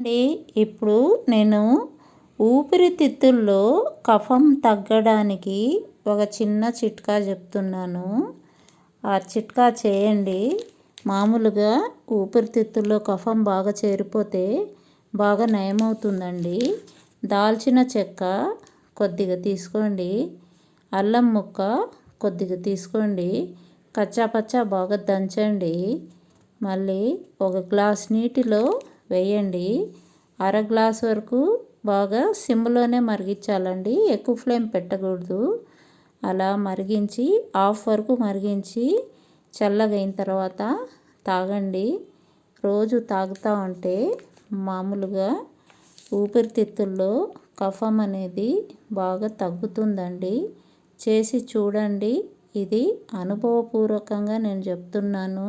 అండి ఇప్పుడు నేను ఊపిరితిత్తుల్లో కఫం తగ్గడానికి ఒక చిన్న చిట్కా చెప్తున్నాను. ఆ చిట్కా చేయండి. మామూలుగా ఊపిరితిత్తుల్లో కఫం బాగా చేరిపోతే బాగా నయమవుతుందండి. దాల్చిన చెక్క కొద్దిగా తీసుకోండి. అల్లం ముక్క కొద్దిగా తీసుకోండి. కచ్చాపచ్చా బాగా దంచండి. మళ్ళీ ఒక గ్లాస్ నీటిలో వేయండి. అర గ్లాస్ వరకు బాగా సిమ్లోనే మరిగించాలండి. ఎక్కువ ఫ్లేమ్ పెట్టకూడదు. అలా మరిగించి హాఫ్ వరకు మరిగించి చల్లగైన తర్వాత తాగండి. రోజు తాగుతూ ఉంటే మామూలుగా ఊపిరితిత్తుల్లో కఫం అనేది బాగా తగ్గుతుందండి. చేసి చూడండి. ఇది అనుభవపూర్వకంగా నేను చెప్తున్నాను.